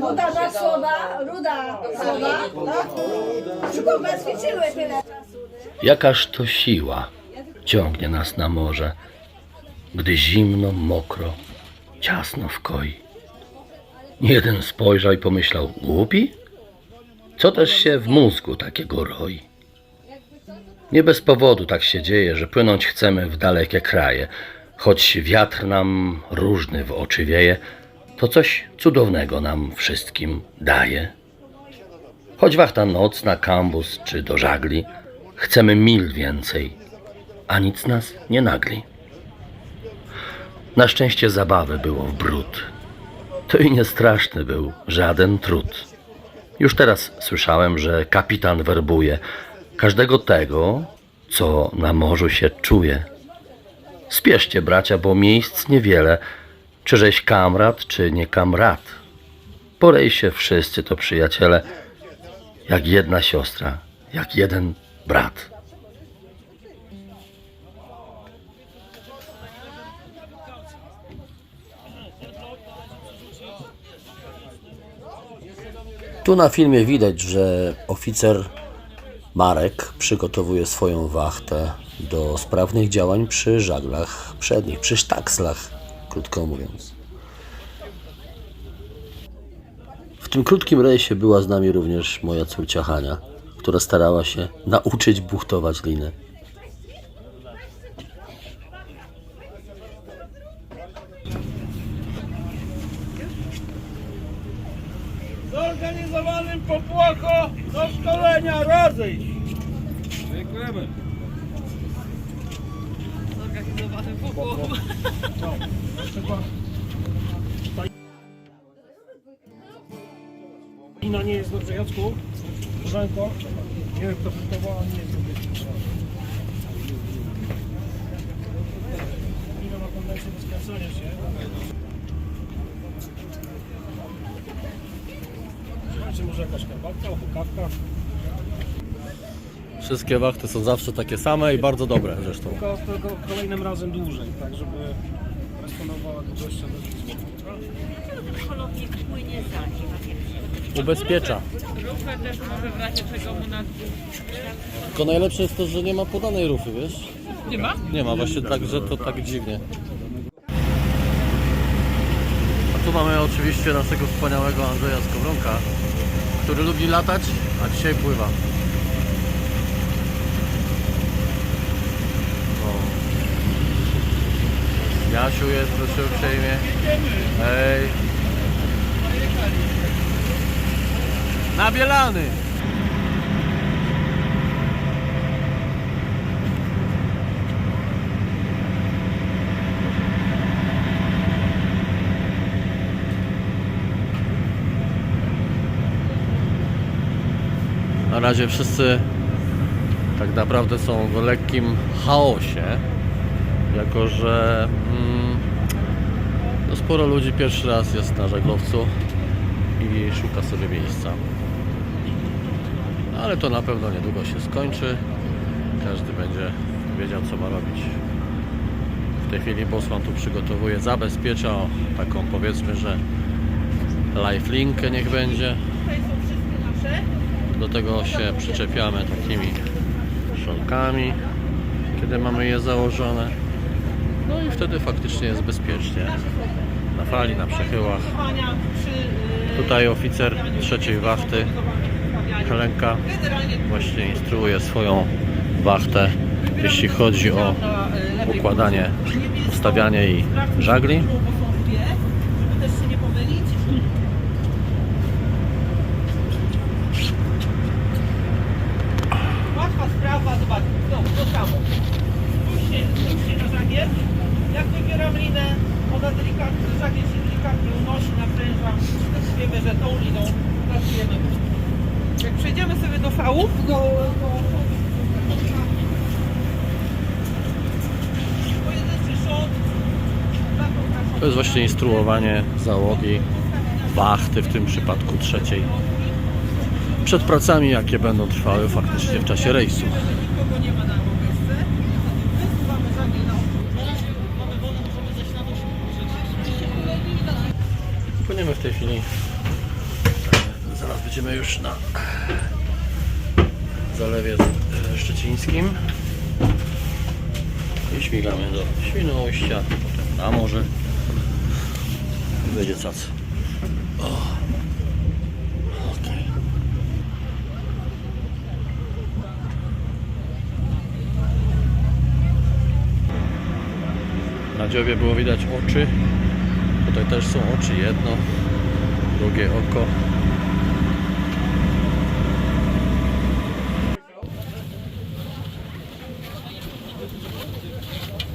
Ruda da słowa, ruda słowa, tyle. Jakaż to siła ciągnie nas na morze, gdy zimno, mokro, ciasno w koi. Jeden spojrzał i pomyślał, głupi? Co też się w mózgu takiego roi? Nie bez powodu tak się dzieje, że płynąć chcemy w dalekie kraje. Choć wiatr nam różny w oczy wieje, to coś cudownego nam wszystkim daje. Choć wachta nocna, kambus czy do żagli, chcemy mil więcej, a nic nas nie nagli. Na szczęście zabawy było w brud. To i nie straszny był żaden trud. Już teraz słyszałem, że kapitan werbuje każdego tego, co na morzu się czuje. Spieszcie, bracia, bo miejsc niewiele, czy żeś kamrat, czy nie kamrat. Porej się wszyscy to przyjaciele, jak jedna siostra, jak jeden brat. Tu na filmie widać, że oficer Marek przygotowuje swoją wachtę do sprawnych działań przy żaglach przednich, przy sztakslach, krótko mówiąc. W tym krótkim rejsie była z nami również moja córcia Hania, która starała się nauczyć buchtować linę. Zorganizowanym popłocho do szkolenia rozejść. Dziękujemy. zorganizowanym popłochu. Lina nie jest dobrze, Jacku. Żanko. Nie wiem kto próbował, ale nie jest dobrze. Lina ma tendencję do skracania się. Zobaczcie, może jakaś herbatka, opukawka. Wszystkie wachty są zawsze takie same i bardzo dobre zresztą. Tylko, tylko kolejnym razem dłużej, tak żeby responowała do gościa. Ponownie płynie za nim, Ubezpiecza. Rufę też może w razie czego mu na Tylko najlepsze jest to, że nie ma podanej rufy, wiesz? Nie ma? Nie ma, właśnie tak, że to tak dziwnie. A tu mamy oczywiście naszego wspaniałego Andrzeja Skowronka, który lubi latać, a dzisiaj pływa. O. Jasiu jest, proszę uprzejmie. Hej. Nabielany! Na razie wszyscy tak naprawdę są w lekkim chaosie, jako że mm, no sporo ludzi pierwszy raz jest na żaglowcu i szuka sobie miejsca. Ale to na pewno niedługo się skończy. Każdy będzie wiedział co ma robić. W tej chwili Bosman tu przygotowuje, zabezpiecza o, taką powiedzmy, że lifelinkę niech będzie. Do tego się przyczepiamy takimi szelkami, kiedy mamy je założone. No i wtedy faktycznie jest bezpiecznie. Na fali, na przechyłach. Tutaj oficer trzeciej wachty, Helenka, właśnie instruuje swoją wachtę, jeśli chodzi o układanie, ustawianie i żagli. możliwości instruowanie załogi, wachty w tym przypadku trzeciej, przed pracami, jakie będą trwały faktycznie w czasie rejsu. Płyniemy w tej chwili. Zaraz będziemy już na zalewie e, szczecińskim i śmigamy do Świnoujścia, potem na morze będzie cac. O. Okej. Na dziobie było widać oczy. Tutaj też są oczy, jedno, drugie oko.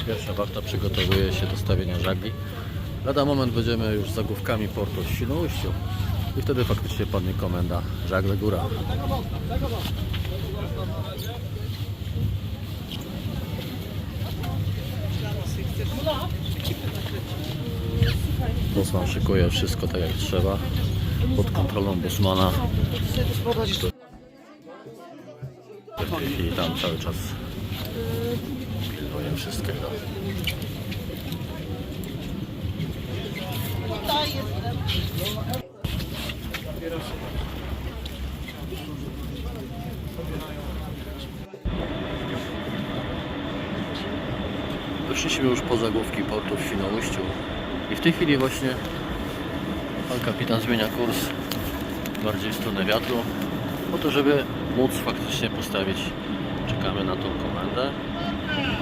Pierwsza warta przygotowuje się do stawienia żagli. Lada moment będziemy już za główkami portu w Świnoujściu i wtedy faktycznie padnie komenda żagle góra. Bosman szykuje wszystko tak jak trzeba pod kontrolą Bosmana i tam cały czas pilnuje wszystkiego. Wyszliśmy już poza główki portu w Świnoujściu i w tej chwili właśnie pan kapitan zmienia kurs bardziej w stronę wiatru po to, żeby móc faktycznie postawić czekamy na tą komendę.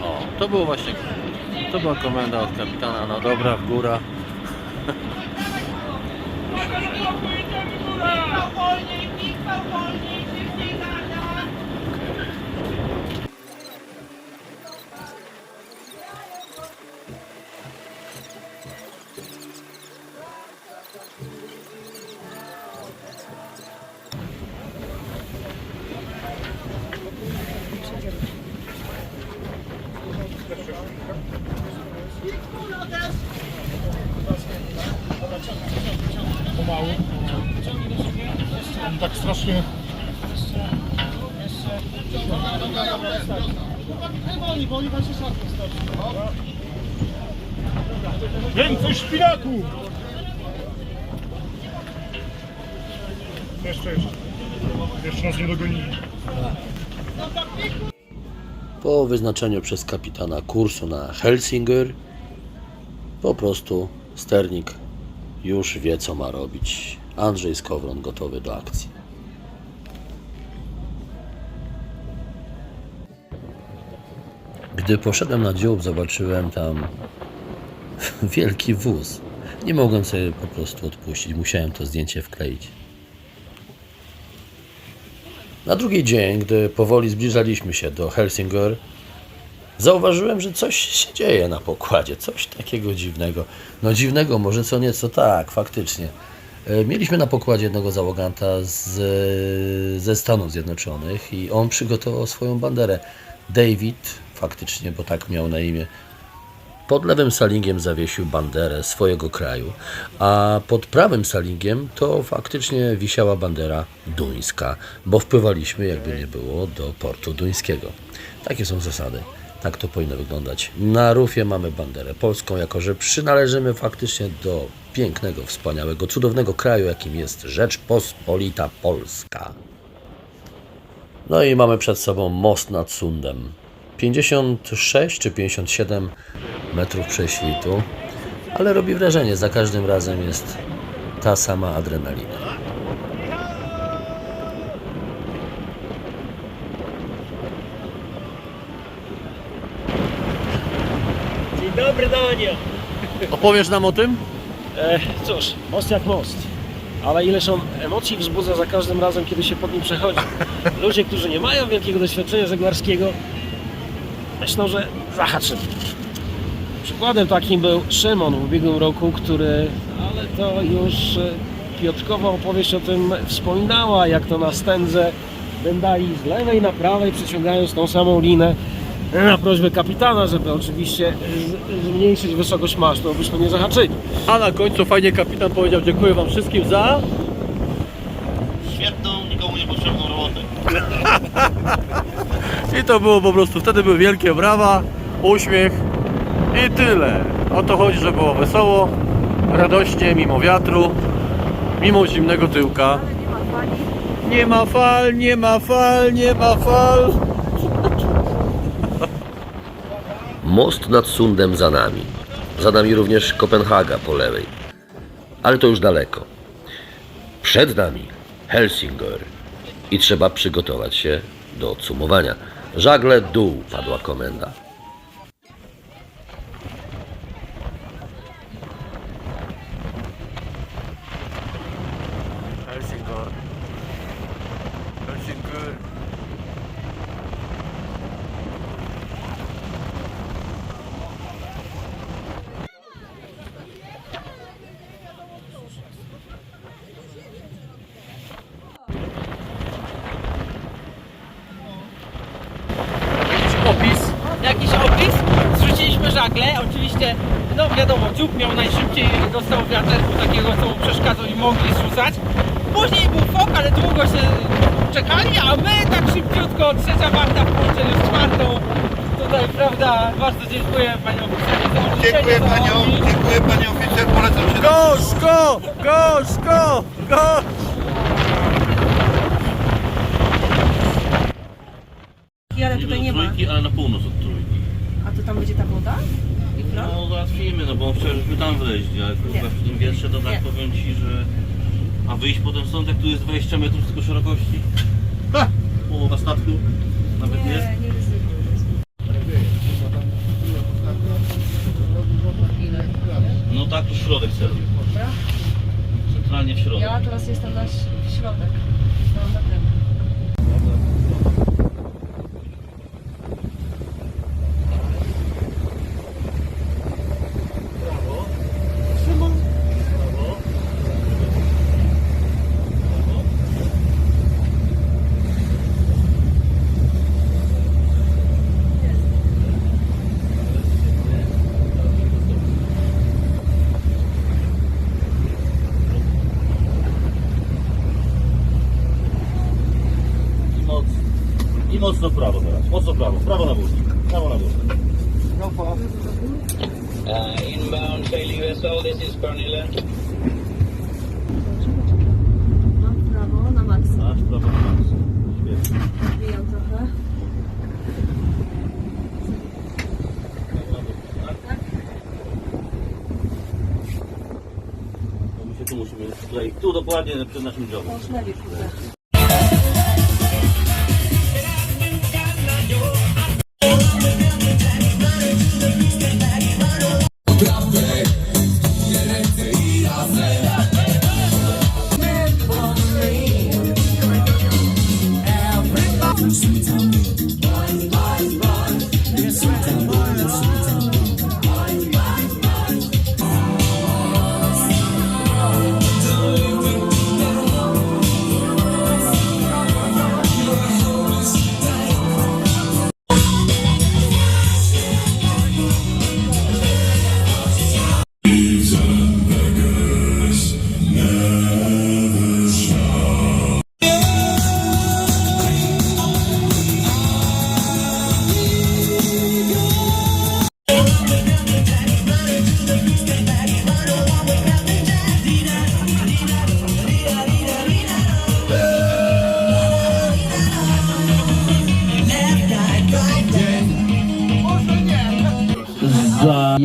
O, to było właśnie to była komenda od kapitana no dobra, w góra Michał, wolniej, szybciej gada. Pomału. On tak strasznie... Więcej szpinaku! Jeszcze, jeszcze. Jeszcze nas nie dogonili. Po wyznaczeniu przez kapitana kursu na Helsinger, po prostu sternik już wie co ma robić. Andrzej Skowron gotowy do akcji. Gdy poszedłem na dziób, zobaczyłem tam wielki wóz. Nie mogłem sobie po prostu odpuścić, musiałem to zdjęcie wkleić. Na drugi dzień, gdy powoli zbliżaliśmy się do Helsinger, zauważyłem, że coś się dzieje na pokładzie, coś takiego dziwnego. No dziwnego, może co nieco tak, faktycznie. E, Mieliśmy na pokładzie jednego załoganta z, ze Stanów Zjednoczonych i on przygotował swoją banderę. David, faktycznie, bo tak miał na imię, pod lewym salingiem zawiesił banderę swojego kraju, a pod prawym salingiem to faktycznie wisiała bandera duńska, bo wpływaliśmy, jakby nie było, do portu duńskiego. Takie są zasady. Tak to powinno wyglądać. Na rufie mamy banderę polską, jako że przynależymy faktycznie do pięknego, wspaniałego, cudownego kraju, jakim jest Rzeczpospolita Polska. No i mamy przed sobą most nad Sundem. 56 czy 57 metrów prześwitu, ale robi wrażenie, za każdym razem jest ta sama adrenalina. Dzień dobry Daniel. Opowiesz nam o tym? E, cóż, most jak most. Ale ileż on emocji wzbudza za każdym razem, kiedy się pod nim przechodzi. Ludzie, którzy nie mają wielkiego doświadczenia żeglarskiego, myślą, że zahaczyli. Przykładem takim był Szymon w ubiegłym roku, który, ale to już e, Piotrkowa opowieść o tym wspominała, jak to na stędze wędali z lewej na prawej, przeciągając tą samą linę na prośbę kapitana, żeby oczywiście zmniejszyć wysokość masztu, abyśmy nie zahaczyli. A na końcu fajnie kapitan powiedział dziękuję wam wszystkim za... świetną, nikomu niepotrzebną robotę. I to było po prostu, wtedy były wielkie brawa, uśmiech i tyle. O to chodzi, że było wesoło, radośnie, mimo wiatru. Mimo zimnego tyłka. Nie ma fal, nie ma fal, nie ma fal. Most nad Sundem za nami. Za nami również Kopenhaga po lewej. Ale to już daleko. Przed nami Helsingør. I trzeba przygotować się do odsumowania. Żagle dół padła komenda. Helsingør. Helsingør. opis, jakiś opis, zrzuciliśmy żagle, oczywiście, no wiadomo, dziób miał najszybciej, dostał wiaterku takiego, co mu przeszkadzał i mogli zrzucać. Później był fok, ale długo się czekali, a my tak szybciutko, trzecia warta w połączeniu z czwartą. Tutaj, prawda, bardzo dziękuję Pani odrzucenie Dziękuję panią, dziękuję pani oficer, polecam się. Gorzko! Gorzko! Gorzko! Ale tutaj nie ma. Trójki, ale na północ od trójki. A to tam będzie ta woda? I plan? No załatwimy, no bo wczoraj żeśmy tam wleźli, ale kurwa w tym wietrze to tak Nie. powiem ci, że... A wyjść potem stąd, jak tu jest 20 metrów tylko szerokości? Ha! Połowa statku? Nawet nie? nie ryzykuj. No tak, tu środek celuj. Centralnie w środek. Ja teraz jestem na ś- w środek. Mam na tym. I mocno. I mocno w prawo teraz. Mocno w prawo. Prawo na bóz. Prawo na bóz. Uh, inbound sailing vessel, this is Cornelia. Mam prawo na maksa. Masz prawo na bóz. Świetnie. Trochę. No my się tu musimy tutaj, tu dokładnie przed naszym dziobem. Już lepiej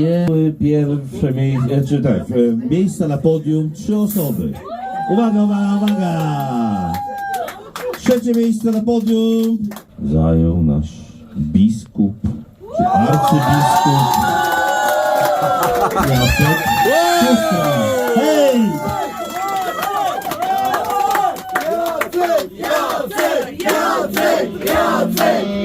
Zajęły pierwsze miejsce, czy tak, e, miejsca na podium trzy osoby. Uwaga, uwaga, uwaga! Trzecie miejsce na podium zajął nasz biskup, czy arcybiskup Jacek Siostra. Hej! Drugie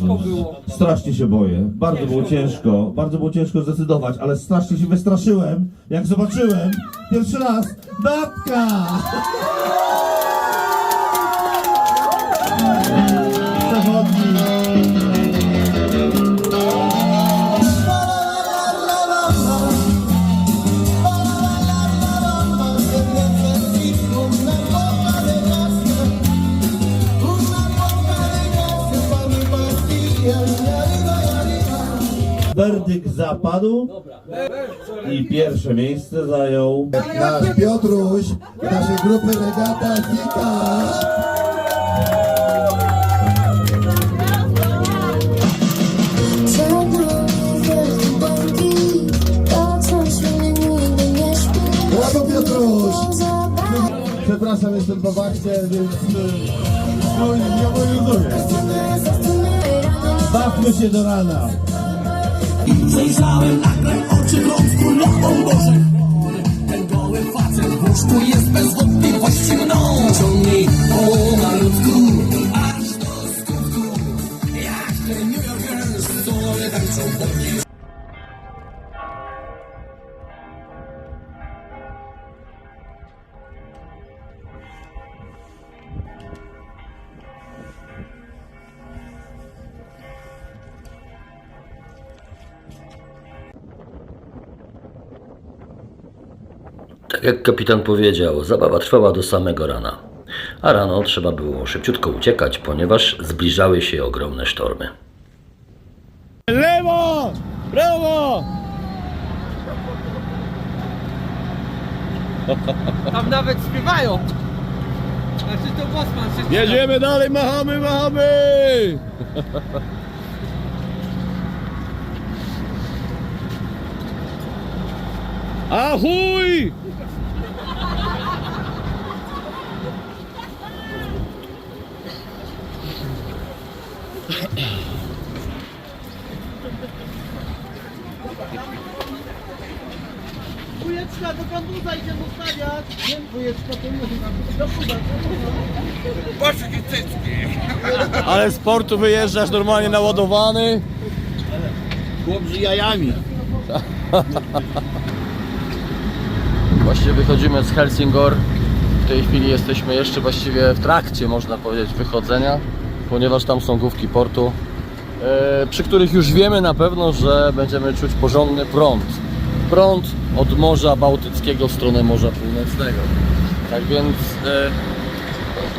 Jezus. Strasznie się boję. Bardzo było ciężko. Bardzo było ciężko zdecydować, ale strasznie się wystraszyłem, jak zobaczyłem pierwszy raz babka! Werdykt zapadł i pierwsze miejsce zajął Nasz Piotruś, naszej grupy Regata Zika. Brawo Piotruś! Przepraszam, jestem po wakcie, więc... No i nie obowiązuje. Bawmy się do rana. Zajrzałem nagle oczy wątku, no o Boże. Ten goły facet w łóżku jest bez wątpliwości jak kapitan powiedział, zabawa trwała do samego rana. A rano trzeba było szybciutko uciekać, ponieważ zbliżały się ogromne sztormy. Lewo! Prawo! Tam nawet śpiewają. Znaczy to Bosman się Jedziemy dalej, machamy, machamy! Achuj! Wujeczka do kambuza idziemy ustawiać. Wiem, wujeczka to nie Do kuba. Ale z portu wyjeżdżasz normalnie naładowany. Chłop z jajami. Właściwie wychodzimy z Helsingor. W tej chwili jesteśmy jeszcze właściwie w trakcie, można powiedzieć, wychodzenia, ponieważ tam są główki portu, e, przy których już wiemy na pewno, że będziemy czuć porządny prąd. Prąd od Morza Bałtyckiego w stronę Morza Północnego. Tak więc e,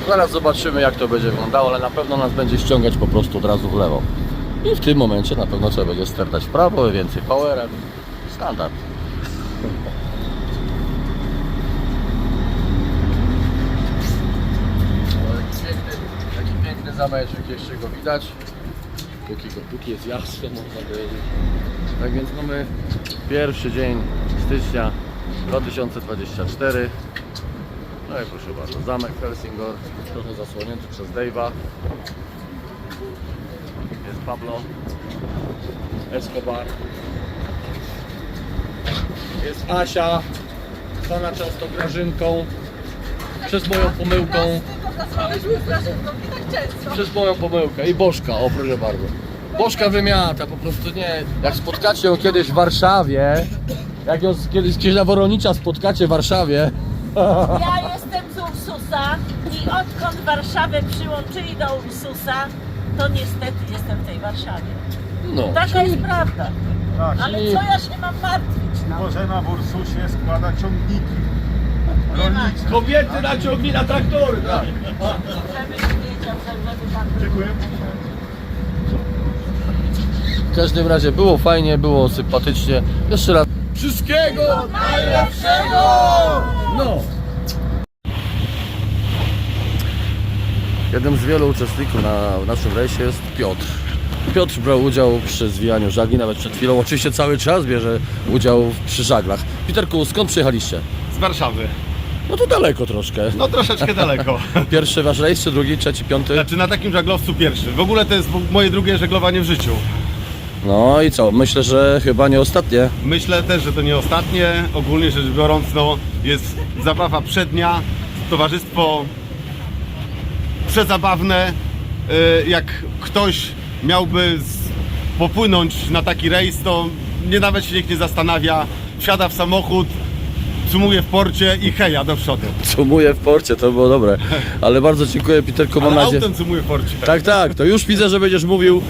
zaraz zobaczymy, jak to będzie wyglądało, ale na pewno nas będzie ściągać po prostu od razu w lewo. I w tym momencie na pewno trzeba będzie stertać w prawo, więcej powerem. Standard. Taki piękny, taki piękny zameczek, jeszcze go widać. Póki, póki jest jasno, można powiedzieć. Tak więc mamy pierwszy dzień stycznia 2024. No i proszę bardzo, zamek Helsingor, trochę zasłonięty przez Dave'a. Jest Pablo Escobar. Jest Asia, zwana często Grażynką. Przez moją pomyłką. Przez moją pomyłkę. I Bożka, o proszę bardzo. Bożka wymiata, po prostu nie. Jak spotkacie ją kiedyś w Warszawie, jak ją kiedyś Księżna Woronicza spotkacie w Warszawie, Ja jestem z Ursusa i odkąd Warszawę przyłączyli do Ursusa, to niestety jestem w tej Warszawie. no, Taka jest prawda. Ale czyli- co ja się mam martwić? Bożena w Ursusie składa ciągniki. Kobiety naciągli na traktory. Tak. Dziękuję. w każdym razie było fajnie, było sympatycznie. Jeszcze raz wszystkiego najlepszego! No! Jednym z wielu uczestników na w naszym rejsie jest Piotr. Piotr brał udział przy zwijaniu żagli, nawet przed chwilą. Oczywiście cały czas bierze udział przy żaglach. Piterku, skąd przyjechaliście? Z Warszawy. No to daleko troszkę. No troszeczkę daleko. Pierwszy wasz rejs, czy drugi, trzeci, piąty? Znaczy na takim żaglowcu pierwszy. W ogóle to jest moje drugie żeglowanie w życiu. No i co? Myślę, że chyba nie ostatnie. Myślę też, że to nie ostatnie. Ogólnie rzecz biorąc, no, jest zabawa przednia, towarzystwo przezabawne. Y, Jak ktoś miałby popłynąć na taki rejs, to nie nawet się nikt nie zastanawia. Wsiada w samochód, sumuje w porcie i heja do przodu. Sumuję w porcie, to było dobre. Ale bardzo dziękuję, Piterku, mam Ale nadzieję... autem sumuje w porcie. Tak, tak, to już widzę, że będziesz mówił e,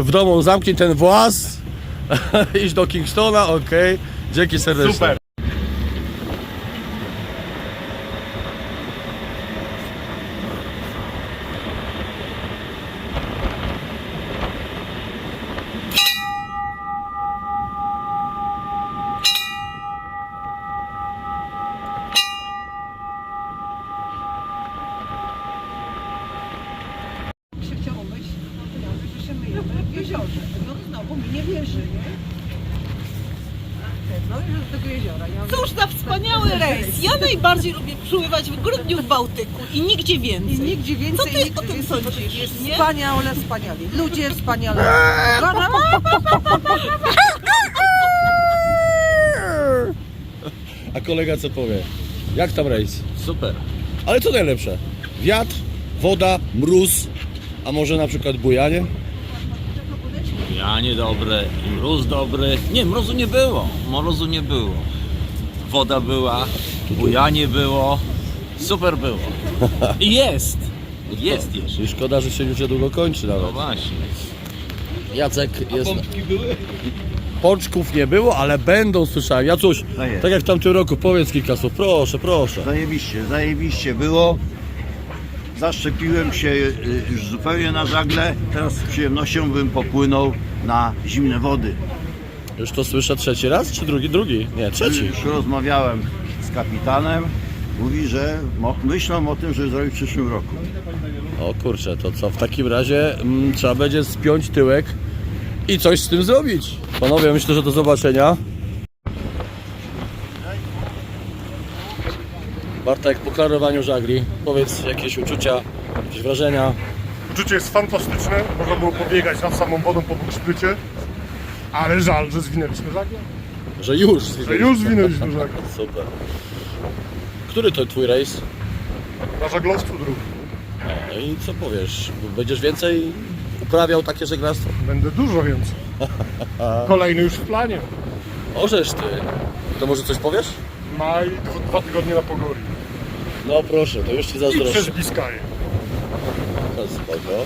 w domu, zamknij ten włas, idź do Kingstona, okej. Dzięki serdecznie. Super. Najbardziej lubię pływać w grudniu w Bałtyku i nigdzie I więcej. nigdzie więcej, Co ty nigdzie o tym sądzisz, Jest nie? wspaniale, wspaniali. Ludzie wspaniali. A kolega co powie? Jak tam rejs? Super. Ale co najlepsze? Wiatr, woda, mróz, a może na przykład bujanie? Ja niedobre, mróz dobry. Nie, mrozu nie było. Mrozu nie było. Woda była, bujanie było. Super było. I jest. Jest jeszcze. I szkoda, że się już niedługo kończy No nawet. właśnie. Jacek jest... Pączków nie było, ale będą, słyszałem. Jacuś, No jest. tak jak w tamtym roku, powiedz kilka słów, proszę, proszę. Zajebiście, zajebiście było. Zaszczepiłem się y, już zupełnie na żagle. Teraz z przyjemnością bym popłynął na zimne wody. Już to słyszę trzeci raz, czy drugi? Drugi? Nie, trzeci. Już rozmawiałem z kapitanem. Mówi, że mo- myślą o tym, żeby zrobić w przyszłym roku. O kurczę, to co, w takim razie mm, trzeba będzie spiąć tyłek i coś z tym zrobić. Panowie, myślę, że do zobaczenia. Bartek, po klarowaniu żagli, powiedz jakieś uczucia, jakieś wrażenia. Uczucie jest fantastyczne, można było pobiegać nad samą wodą po Bukszpycie, ale żal, że zwinęliśmy żagle. Że już Że już zwinęliśmy żagle. Super. Który to twój rejs? Na żaglowstwu drugi. No i co powiesz? Będziesz więcej uprawiał takie żeglarstwo? Będę dużo więcej. Kolejny już w planie. Orzesz ty. To może coś powiesz? Maj, dwa, dwa tygodnie na Pogori. No proszę, to już ci I zazdroszczę. przez Biskaję. No, Spoko.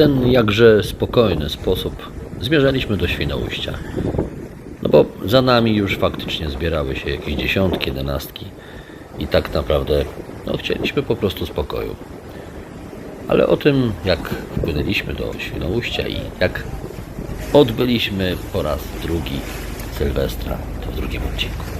Ten jakże spokojny sposób zmierzaliśmy do Świnoujścia. No bo za nami już faktycznie zbierały się jakieś dziesiątki, jedenastki i tak naprawdę no, chcieliśmy po prostu spokoju. Ale o tym, jak wpłynęliśmy do Świnoujścia i jak odbyliśmy po raz drugi Sylwestra, to w drugim odcinku.